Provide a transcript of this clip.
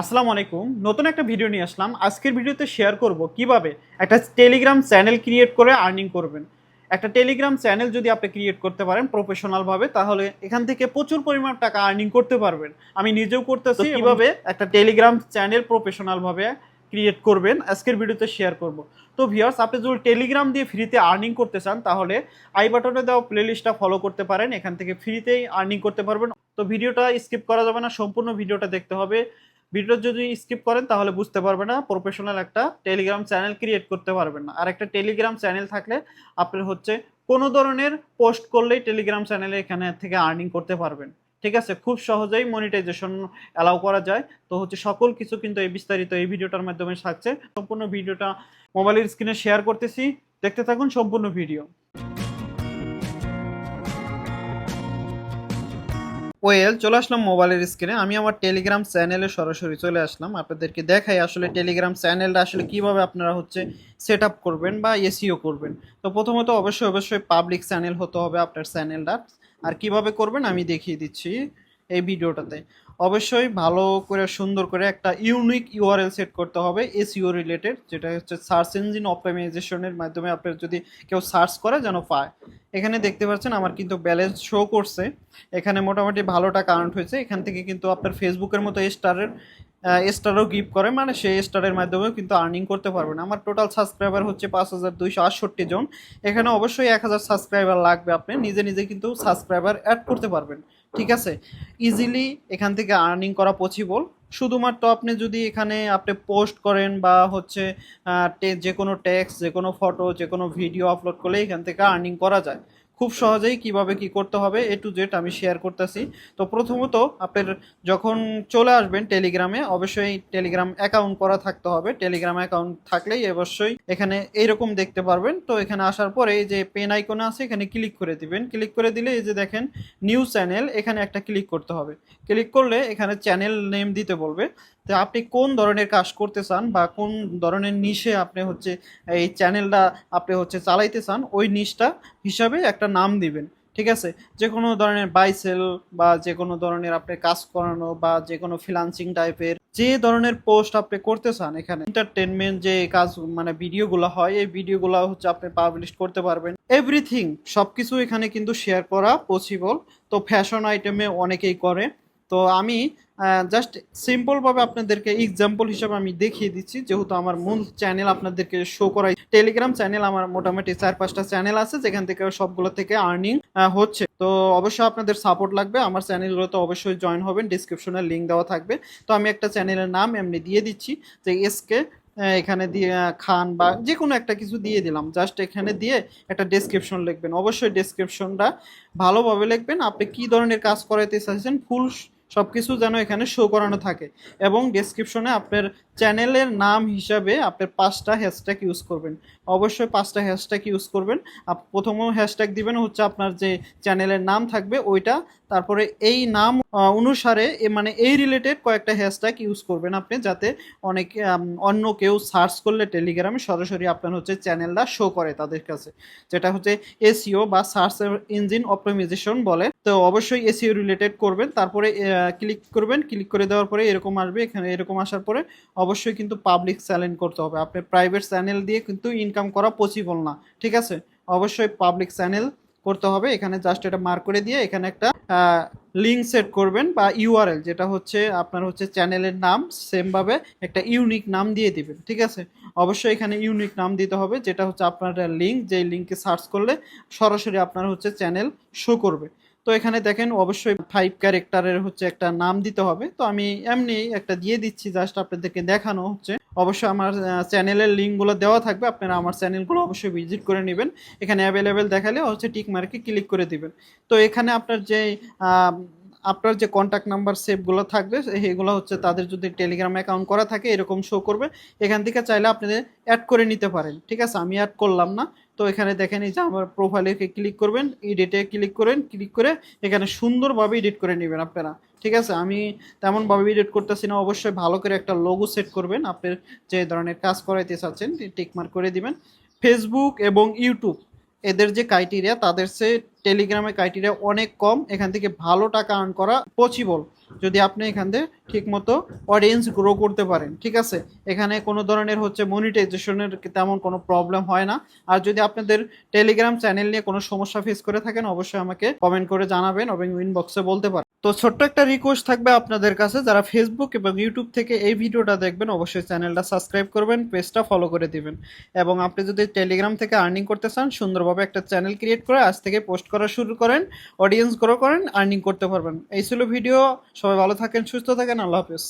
আসসালামু আলাইকুম। নতুন একটা ভিডিও নিয়ে আসলাম। আজকের ভিডিওতে শেয়ার করব কীভাবে একটা টেলিগ্রাম চ্যানেল ক্রিয়েট করে আর্নিং করবেন। একটা টেলিগ্রাম চ্যানেল যদি আপনি ক্রিয়েট করতে পারেন প্রফেশনালভাবে তাহলে এখান থেকে প্রচুর পরিমাণ টাকা আর্নিং করতে পারবেন। আমি নিজেও করতেছি কীভাবে? একটা টেলিগ্রাম চ্যানেল প্রফেশনালভাবে ক্রিয়েট করবেন। আজকের ভিডিওতে শেয়ার করব। তো ভিউয়ার্স আপনি যদি টেলিগ্রাম দিয়ে ফ্রিতে আর্নিং করতে চান তাহলে আই বাটনে দেওয়া প্লেলিস্টটা ফলো করতে পারেন। এখান থেকে ফ্রিতেই আর্নিং করতে পারবেন। তো ভিডিওটা স্কিপ করা যাবে না। সম্পূর্ণ ভিডিওটা দেখতে হবে। ভিডিও যদি স্কিপ করেন তাহলে বুঝতে পারবে না প্রফেশনাল একটা টেলিগ্রাম চ্যানেল ক্রিয়েট করতে পারবেন না। আর একটা টেলিগ্রাম চ্যানেল থাকলে আপনার হচ্ছে কোনো ধরনের পোস্ট করলেই টেলিগ্রাম চ্যানেলে এখানে থেকে আর্নিং করতে পারবেন। ঠিক আছে? খুব সহজেই মনিটাইজেশন অ্যালাউ করা যায়। তো হচ্ছে সকল কিছু কিন্তু এই বিস্তারিত এই ভিডিওটার মাধ্যমে থাকছে। সম্পূর্ণ ভিডিওটা মোবাইলের স্ক্রিনে শেয়ার করতেছি। দেখতে থাকুন সম্পূর্ণ ভিডিও। ওয়েল, চলে আসলাম মোবাইলের স্ক্রিনে। আমি আমার টেলিগ্রাম চ্যানেলে সরাসরি চলে আসলাম। আপনাদেরকে দেখাই আসলে টেলিগ্রাম চ্যানেলটা আসলে কীভাবে আপনারা হচ্ছে সেট আপ করবেন বা এসিও করবেন। তো প্রথমত অবশ্যই অবশ্যই পাবলিক চ্যানেল হতে হবে আপনার চ্যানেলটা। আর কীভাবে করবেন আমি দেখিয়ে দিচ্ছি এই ভিডিওটাতে। অবশ্যই ভালো করে, সুন্দর করে একটা ইউনিক ইউআরএল সেট করতে হবে এসিও রিলেটেড যেটা হচ্ছে সার্চ ইঞ্জিন অপটিমাইজেশনের মাধ্যমে আপনার যদি কেউ সার্চ করে যেন পায়। এখানে দেখতে পাচ্ছেন আমার কিন্তু ব্যালেন্স শো করছে। এখানে মোটামুটি ভালো টাকা আর্ন হয়েছে। এখান থেকে কিন্তু আপনার ফেসবুকের মতো স্টারের স্টারও গিফট করে। মানে সেই স্টারের মাধ্যমেও কিন্তু আর্নিং করতে পারবেন। আমার টোটাল সাবস্ক্রাইবার হচ্ছে পাঁচ হাজার দুইশো আটষট্টি জন। এখানে অবশ্যই এক হাজার সাবস্ক্রাইবার লাগবে আপনি। নিজে নিজে কিন্তু সাবস্ক্রাইবার অ্যাড করতে পারবেন। ঠিক আছে? ইজিলি এখান থেকে আর্নিং করা পসিবল শুধুমাত্র আপনি যদি এখানে আপনি পোস্ট করেন বা হচ্ছে যে কোনো টেক্সট যে কোনো ফটো যে কোনো ভিডিও আপলোড করলে এখান থেকে আর্নিং করা যায়। খুব সহজেই কীভাবে কি করতে হবে এ টু জেড আমি শেয়ার করতেছি। তো প্রথমত আপনার যখন চলে আসবেন টেলিগ্রামে অবশ্যই টেলিগ্রাম অ্যাকাউন্ট করা থাকতে হবে। টেলিগ্রাম অ্যাকাউন্ট থাকলেই অবশ্যই এখানে এইরকম দেখতে পারবেন। তো এখানে আসার পরে এই যে পেন আইকনে আছে, এখানে ক্লিক করে দিবেন। ক্লিক করে দিলে এই যে দেখেন নিউ চ্যানেল এখানে একটা ক্লিক করতে হবে। ক্লিক করলে এখানে চ্যানেল নেম দিতে বলবে। তো আপনি কোন ধরনের কাজ করতে চান বা কোন ধরনের নিশে আপনি হচ্ছে এই চ্যানেলটা আপনি হচ্ছে চালাইতে চান, ওই নিশটা হিসাবে একটা নাম দিবেন, ঠিক আছে? যে কোনো ধরনের বাইসেল বা যে কোনো ধরনের আপনি কাজ করানো বা যে কোনো ফ্রিলান্সিং টাইপের যে ধরনের পোস্ট আপনি করতে চান এখানে এন্টারটেনমেন্ট যে কাজ মানে ভিডিওগুলো হয়, এই ভিডিওগুলো হচ্ছে আপনি পাবলিশ করতে পারবেন। এভরিথিং সব কিছু এখানে কিন্তু শেয়ার করা পসিবল তো ফ্যাশন আইটেমে অনেকেই করে। তো আমি জাস্ট সিম্পলভাবে আপনাদেরকে এক্সাম্পল হিসাবে আমি দেখিয়ে দিচ্ছি। যেহেতু আমার মূল চ্যানেল আপনাদেরকে শো করাই টেলিগ্রাম চ্যানেল আমার মোটামুটি চার পাঁচটা চ্যানেল আছে, যেখান থেকে সবগুলো থেকে আর্নিং হচ্ছে। তো অবশ্যই আপনাদের সাপোর্ট লাগবে। আমার চ্যানেলগুলোতে অবশ্যই জয়েন হবেন ডিসক্রিপশনে লিঙ্ক দেওয়া থাকবে। তো আমি একটা চ্যানেলের নাম এমনি দিয়ে দিচ্ছি, যে এসকে এখানে দিয়ে খান বা যে কোনো একটা কিছু দিয়ে দিলাম। জাস্ট এখানে দিয়ে একটা ডেসক্রিপশন লিখবেন। অবশ্যই ডেসক্রিপশনটা ভালোভাবে লিখবেন। আপনি কি ধরনের কাজ করাইতে চাইছেন ফুল সব কিছু যেন এখানে শো করানো থাকে। এবং ডেসক্রিপশনে আপনার চ্যানেলের নাম হিসাবে আপনার পাঁচটা হ্যাশট্যাগ ইউজ করবেন। অবশ্যই পাঁচটা হ্যাশট্যাগ ইউজ করবেন। প্রথম হ্যাশট্যাগ দিবেন হচ্ছে আপনার যে চ্যানেলের নাম থাকবে, ওইটা তারপরে এই নাম অনুসারে মানে এই রিলেটেড কয়েকটা হ্যাশট্যাগ ইউজ করবেন আপনি যাতে অনেক অন্য কেউ সার্চ করলে টেলিগ্রামে সরাসরি আপনার হচ্ছে চ্যানেলটা শো করে তাদের কাছে। যেটা হচ্ছে এসিও বা সার্চ ইঞ্জিন অপটিমাইজেশন বলে। তো অবশ্যই এসিও রিলেটেড করবেন, তারপরে ক্লিক করবেন ক্লিক করে দেওয়ার পরে এরকম আসবে, এখানে এরকম আসার পরে অবশ্যই কিন্তু পাবলিক চ্যানেল করতে হবে। আপনার প্রাইভেট চ্যানেল দিয়ে কিন্তু ইনকাম করা পসিবল না, ঠিক আছে? অবশ্যই পাবলিক চ্যানেল করতে হবে। এখানে জাস্ট এটা মার্ক করে দিয়ে এখানে একটা লিঙ্ক সেট করবেন বা ইউআরএল যেটা হচ্ছে আপনার হচ্ছে চ্যানেলের নাম সেমভাবে একটা ইউনিক নাম দিয়ে দিবেন, ঠিক আছে? অবশ্যই এখানে ইউনিক নাম দিতে হবে, যেটা হচ্ছে আপনার লিঙ্ক যেই লিঙ্কে সার্চ করলে সরাসরি আপনার হচ্ছে চ্যানেল শো করবে। তো এখানে দেখেন অবশ্যই ফাইভ ক্যারেক্টারের হচ্ছে একটা নাম দিতে হবে। তো আমি এমনি একটা দিয়ে দিচ্ছি জাস্ট আপনাদেরকে দেখানো হচ্ছে। অবশ্যই আমার চ্যানেলের লিঙ্কগুলো দেওয়া থাকবে, আপনারা আমার চ্যানেলগুলো অবশ্যই ভিজিট করে নেবেন। এখানে অ্যাভেলেবেল দেখালে হচ্ছে টিক মার্কে ক্লিক করে দিবেন। তো এখানে আপনার যে আপনার যে কন্ট্যাক্ট নাম্বার সেভগুলো থাকবে এগুলো হচ্ছে তাদের যদি টেলিগ্রাম অ্যাকাউন্ট করা থাকে, এরকম শো করবে। এখান থেকে চাইলে আপনাদের অ্যাড করে নিতে পারেন, ঠিক আছে? আমি অ্যাড করলাম না। তো এখানে দেখেন এই যে আমার প্রোফাইলে ক্লিক করবেন এডিটে ক্লিক করেন ক্লিক করে এখানে সুন্দরভাবে এডিট করে নেবেন আপনারা। ঠিক আছে? আমি তেমনভাবে এডিট করতেছি না, অবশ্যই ভালো করে একটা লোগো সেট করবেন। আপনার যে ধরনের কাজ করাইতে চাচ্ছেন টিকমার্ক করে দিবেন। ফেসবুক এবং ইউটিউব এদের যে ক্রাইটেরিয়া তাদের সে টেলিগ্রামের ক্রাইটেরিয়া অনেক কম। এখান থেকে ভালো টাকা আর্ন করা পসিবল যদি আপনি এখান থেকে ঠিকমতো অডিয়েন্স গ্রো করতে পারেন, ঠিক আছে? এখানে কোনো ধরনের হচ্ছে মনিটাইজেশনের তেমন কোনো প্রবলেম হয় না। আর যদি আপনাদের টেলিগ্রাম চ্যানেল নিয়ে কোনো সমস্যা ফেস করে থাকেন, অবশ্যই আমাকে কমেন্ট করে জানাবেন এবং ইনবক্সে বলতে পারেন। তো ছোট্ট একটা রিকোয়েস্ট থাকবে আপনাদের কাছে, যারা ফেসবুক এবং ইউটিউব থেকে এই ভিডিওটা দেখবেন, অবশ্যই চ্যানেলটা সাবস্ক্রাইব করবেন পেজটা ফলো করে দিবেন। এবং আপনি যদি টেলিগ্রাম থেকে আর্নিং করতে চান, সুন্দরভাবে একটা চ্যানেল ক্রিয়েট করে আজ থেকে পোস্ট করা শুরু করেন অডিয়েন্স গ্রো করেন আর্নিং করতে পারবেন। এই ছিল ভিডিও সবাই ভালো থাকেন, সুস্থ থাকেন, আল্লাহ হাফেজ।